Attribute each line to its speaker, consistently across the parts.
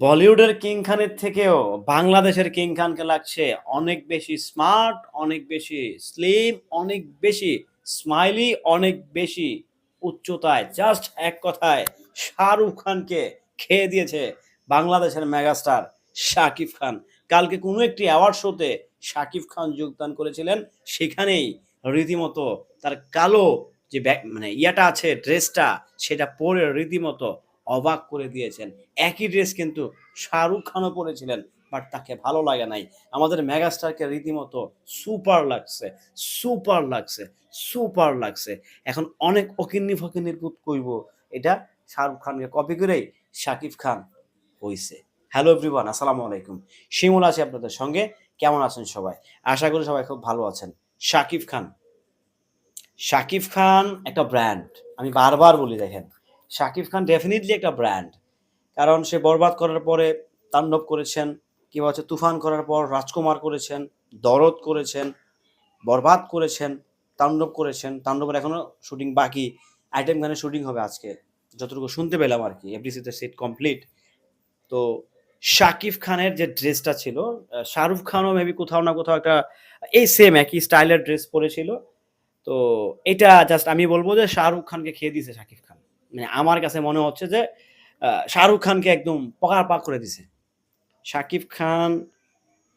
Speaker 1: বলিউডের কিং খানের থেকেও বাংলাদেশের কিং খানকে লাগছে অনেক বেশি স্মার্ট, অনেক বেশি স্লিম, অনেক বেশি স্মাইলি, অনেক বেশি উচ্চতায়। জাস্ট এক কথায় শাহরুখ খানকে খেয়ে দিয়েছে বাংলাদেশের মেগাস্টার শাকিব খান। কালকে কোনো একটি অ্যাওয়ার্ড শোতে শাকিব খান যোগদান করেছিলেন। সেখানেই রীতিমতো তার কালো যে মানে ইয়াটা আছে, ড্রেসটা, সেটা পরে রীতিমতো অবাক করে দিয়েছেন। একই ড্রেস কিন্তু শাহরুখ খানও পরেছিলেন বাট তাকে ভালো লাগে নাই। আমাদের মেগাস্টারকে রীতিমতো সুপার লাগছে সুপার লাগছে সুপার লাগছে। এখন অনেক অকিন্নি ফকিন্নির পুত কইব, এটা শাহরুখ খানকে কপি করেই শাকিব খান হইছে। হ্যালো এভরিওয়ান আসসালামু আলাইকুম। শিমুল আছে আপনাদের সঙ্গে, কেমন আছেন সবাই? আশা করি সবাই খুব ভালো আছেন। শাকিব খান শাকিব খান একটা ব্র্যান্ড আমি বারবার বলি দেখেন শাকিব খান ডেফিনেটলি একটা ব্র্যান্ড কারণ সে বরবাদ করার পরে তাণ্ডব করেছেন কিংবা হচ্ছে তুফান করার পর রাজকুমার করেছেন, দরদ করেছেন, বরবাদ করেছেন, তাণ্ডব করেছেন। তাণ্ডবের এখনও শুটিং বাকি। আইটেম গানের শুটিং হবে আজকে। যতটুকু শুনতে পেলাম আর কি এফডিসিতে সেট কমপ্লিট তো শাকিব খানের যে ড্রেসটা ছিল শাহরুখ খানও মেবি কোথাও না কোথাও একটা, এই সেম একই স্টাইলের ড্রেস পরেছিল। তো এটা জাস্ট আমি বলব যে শাহরুখ খানকে খেয়ে দিয়েছে শাকিব খান। মানে আমার কাছে মনে হচ্ছে যে শাহরুখ খানকে একদম পকার পাক করে দিছে। শাকিব খান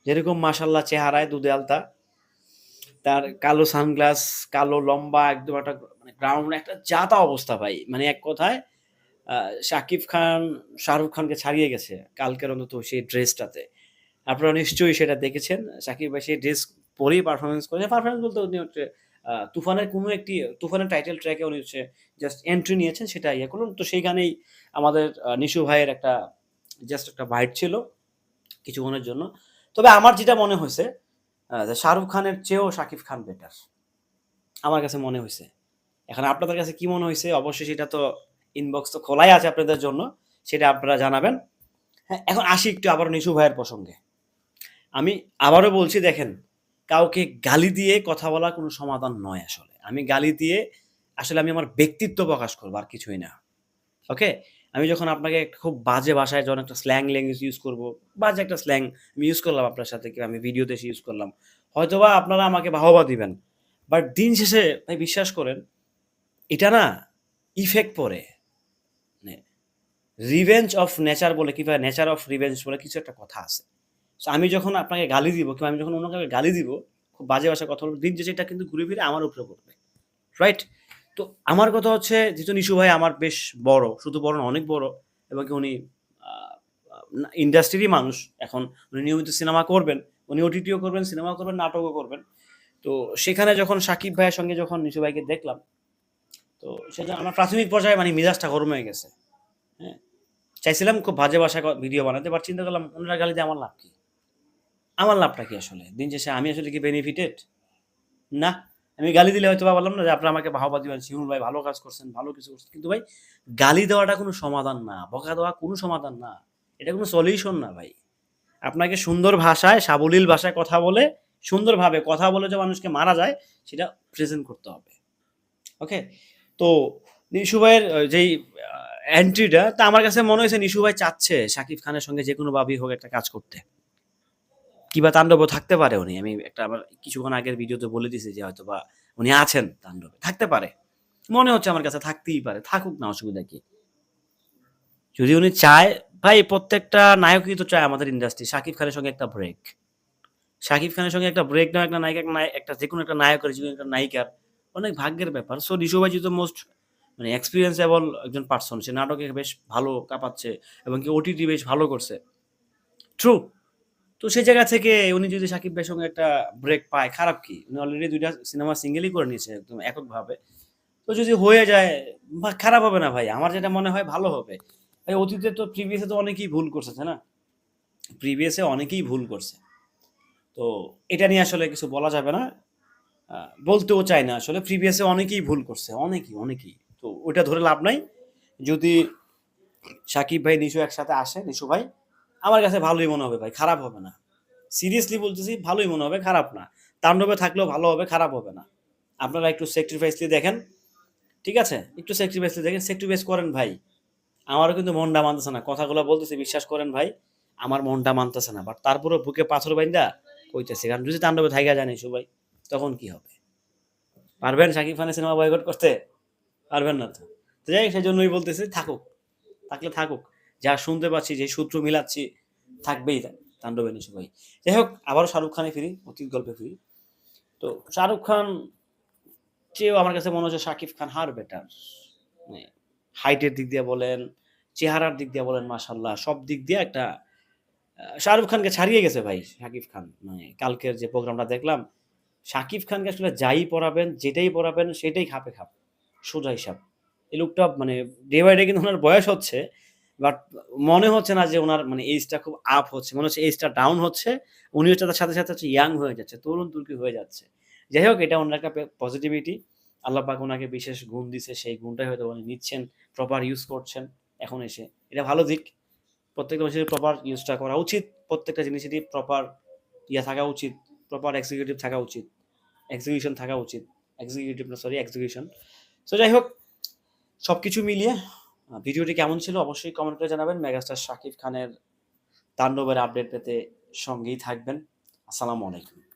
Speaker 1: যেরকম মাসাল্লাহ চেহারায় দুধে আলতা, তার কালো সানগ্লাস, কালো লম্বা একদম একটা মানে গ্রাউন্ড একটা জাতা অবস্থা ভাই। মানে এক কথায় শাকিব খান, শাহরুখ খানকে ছাড়িয়ে গেছে কালকের অন্তত সেই ড্রেসটাতে আপনারা নিশ্চয়ই সেটা দেখেছেন। শাকিব ভাই সেই ড্রেস পরেই পারফরমেন্স করেছে। পারফরমেন্স বলতে হচ্ছে তুফানের কোনো একটি, তুফানের টাইটেল ট্র্যাকে উনি হচ্ছে জাস্ট এন্ট্রি নিয়েছেন, সেটা ইয়ে করুন তো সেইখানেই আমাদের নিশু ভাইয়ের একটা জাস্ট একটা বাইট ছিল কিছুক্ষণের জন্য। তবে আমার যেটা মনে হয়েছে শাহরুখ খানের চেয়েও শাকিব খান বেটার আমার কাছে মনে হয়েছে। এখন আপনাদের কাছে কি মনে হয়েছে? অবশ্যই সেটা তো ইনবক্স তো খোলাই আছে আপনাদের জন্য, সেটা আপনারা জানাবেন। হ্যাঁ এখন আসি একটু আবার নিশু ভাইয়ের প্রসঙ্গে। আমি আবারও বলছি, দেখেন কাউকে গালি দিয়ে কথা বলা কোনো সমাধান নয় আসলে। আমি গালি দিয়ে আসলে আমি আমার ব্যক্তিত্ব প্রকাশ করব আর কিছুই না। ওকে? আমি যখন আপনাকে খুব বাজে ভাষায় যখন একটা স্ল্যাং ল্যাঙ্গুয়েজ ইউজ করব, বাজে একটা স্ল্যাং আমি ইউজ করলাম আপনার সাথে, কি আমি ভিডিওতে এসে ইউজ করলাম, হয়তোবা আপনারা আমাকে বাহবা দিবেন। বাট দিন শেষে ভাই বিশ্বাস করেন, এটা না ইফেক্ট পড়ে। রিভেঞ্জ অফ নেচার বলে কিংবা নেচার অফ রিভেঞ্জ বলে কিছু একটা কথা আছে। So, আমি যখন আপনাকে গালি দিব কিংবা আমি যখন অন্য কাউকে গালি দিব, খুব বাজে ভাষায় কথা বলব, দিন যে সেটা কিন্তু ঘুরে ফিরে আমার উপরে পড়বে রাইট তো আমার কথা হচ্ছে যেহেতু নিশু ভাই আমার বেশ বড়, শুধু বড় না অনেক বড়, এবং কি উনি ইন্ডাস্ট্রিরই মানুষ, এখন উনি নিয়মিত সিনেমা করবেন, উনি ওটিটিও করবেন সিনেমা করবেন, নাটকও করবেন। তো সেখানে যখন সাকিব ভাইয়ের সঙ্গে যখন নিশু ভাইকে দেখলাম, তো সেটা আমার প্রাথমিক পর্যায়ে মানে মিজাজটা গরম হয়ে গেছে হ্যাঁ। চাইছিলাম খুব বাজে ভাষা ভিডিও বানাতে বাট চিন্তা করলাম, ওনারা গালি দিয়ে আমার লাভ কি? আমার লাভটা কি আসলে? দিন শেষে আমি আসলে কি বেনিফিটেড না। আমি গালি দিলে হয়তো বললাম না যে, আপনারা আমাকে বাহবা দিবেন শিমুল ভাই ভালো কাজ করছেন, ভালো কিছু করছেন। কিন্তু ভাই, গালি দেওয়াটা কোনো সমাধান না, বকা দেওয়া কোনো সমাধান না। এটা কোনো সলিউশন না ভাই। আপনাকে সুন্দর ভাষায়, সাবলীল ভাষায় কথা বলে, সুন্দরভাবে কথা বলে যে মানুষকে মারা যায়, সেটা প্রেজেন্ট করতে হবে। ওকে তো নিশু ভাইয়ের যেই এন্ট্রিটা তা আমার কাছে মনে হয়েছে নিশু ভাই চাচ্ছে শাকিব খানের সঙ্গে যে কোনো ভাবেই হোক একটা কাজ করতে। কিবা তাণ্ডব থাকতে পারে উনি। আমি একটা আমার কিছুক্ষণ আগের ভিডিওতে বলে দিয়েছি যে হয়তো বা উনি আছেন তাণ্ডবে। থাকতে পারে। মনে হচ্ছে আমার কাছে থাকতেই পারে। থাকুক না, অসুবিধা কি? যদি উনি চায়, ভাই, প্রত্যেকটা নায়কই তো চায় আমাদের ইন্ডাস্ট্রি শাকিব খানের সঙ্গে একটা ব্রেক শাকিব খানের সঙ্গে একটা ব্রেক নেওয়া, একটা নায়িকা, নায়- একটা যে কোনো একটা নায়কের, যে কোনো একটা নায়িকার অনেক ভাগ্যের ব্যাপার। সো ভাই যেহেতু মোস্ট মানে এক্সপিরিয়েন্সেবল একজন পার্সন সে নাটকে বেশ ভালো কাঁপাচ্ছে এবং কি ওটিটি বেশ ভালো করছে। ট্রু তো সেই জায়গা থেকে উনি যদি সাকিব ভাইয়ের সঙ্গে একটা ব্রেক পায়, খারাপ কি? উনি অলরেডি দুইটা সিনেমা সিঙ্গেলই করে নিয়েছে একদম এককভাবে। তো যদি হয়ে যায় খারাপ হবে না ভাই, আমার যেটা মনে হয় ভালো হবে। ভাই অতীতে তো প্রিভিয়াসে তো অনেকেই ভুল করছে, তাই না? প্রিভিয়াসে অনেকেই ভুল করছে। তো এটা নিয়ে আসলে কিছু বলা যাবে না। বলতেও চাই না আসলে প্রিভিয়াসে অনেকেই ভুল করছে, অনেকেই অনেকেই। তো ওটা ধরে লাভ নাই। যদি সাকিব ভাই, নিশু একসাথে আসে, নিশু ভাই আমার কাছে ভালোই মনে হবে ভাই, খারাপ হবে না। সিরিয়াসলি বলতেছি, ভালোই মনে হবে, খারাপ না। তাণ্ডবে থাকলেও ভালো হবে, খারাপ হবে না। আপনারা একটু স্যাক্রিফাইসলি দেখেন, ঠিক আছে? একটু স্যাক্রিফাইসলি দেখেন স্যাক্রিফাইস করেন ভাই। আমারও কিন্তু মনটা মানতেছে না, কথাগুলো বলতেছি, বিশ্বাস করেন ভাই, আমার মনটা মানতেছে না। বাট তারপরে বুকে পাথর বাইন্দা কইতেছে, কারণ যদি তাণ্ডবে থাইকা জানি সবাই তখন কি হবে? পারবেন শাকিব খানের সিনেমা বয়কট করতে? পারবেন না তো। যাই সেই জন্যই বলতেছি, থাকুক। থাকলে থাকুক। যা শুনতে পাচ্ছি, যে সূত্র মিলাচ্ছি, থাকবেই তা- তাণ্ডবে নিশু ভাই যাই হোক, আবারও শাহরুখ খানে ফিরি, অতীত গল্পে ফিরি। তো শাহরুখ খান, চেয়েও আমার কাছে মনে হচ্ছে শাকিব খান হার বেটার মানে হাইটের দিক দিয়ে বলেন, চেহারার দিক দিয়ে বলেন মাসাল্লাহ সব দিক দিয়ে একটা শাহরুখ খানকে ছাড়িয়ে গেছে ভাই, শাকিব খান। মানে কালকের যে প্রোগ্রামটা দেখলাম, শাকিব খানকে আসলে যাই পড়াবেন, যেটাই পড়াবেন, সেটাই খাপে খাপ, সোজা হিসাব। এই লোকটা মানে ডে বাই ডে কিন্তু ওনার বয়স হচ্ছে বাট মনে হচ্ছে না যে ওনার মানে এজটা খুব আপ হচ্ছে। মনে হচ্ছে এজটা ডাউন হচ্ছে। উনি হচ্ছে তার সাথে সাথে হচ্ছে ইয়াং হয়ে যাচ্ছে, তরুণ তুর্কি হয়ে যাচ্ছে। যাই হোক, এটা ওনার একটা পজিটিভিটি আল্লাহ পাক ওনাকে বিশেষ গুণ দিছে, সেই গুণটাই হয়তো উনি নিচ্ছেন প্রপার ইউজ করছেন এখন এসে। এটা ভালো দিক। প্রত্যেকটা মানুষের প্রপার ইউজটা করা উচিত। প্রত্যেকটা জিনিসেরই প্রপার ইয়া থাকা উচিত। প্রপার এক্সিকিউটিভ থাকা উচিত। এক্সিকিউশন থাকা উচিত। এক্সিকিউটিভ না সরি এক্সিকিউশন সো যাই হোক সব কিছু মিলিয়ে ভিডিওটি কেমন ছিল অবশ্যই কমেন্ট করে জানাবেন। মেগাস্টার শাকিব খানের তাণ্ডবের আপডেট পেতে সঙ্গেই থাকবেন। আসসালামু আলাইকুম।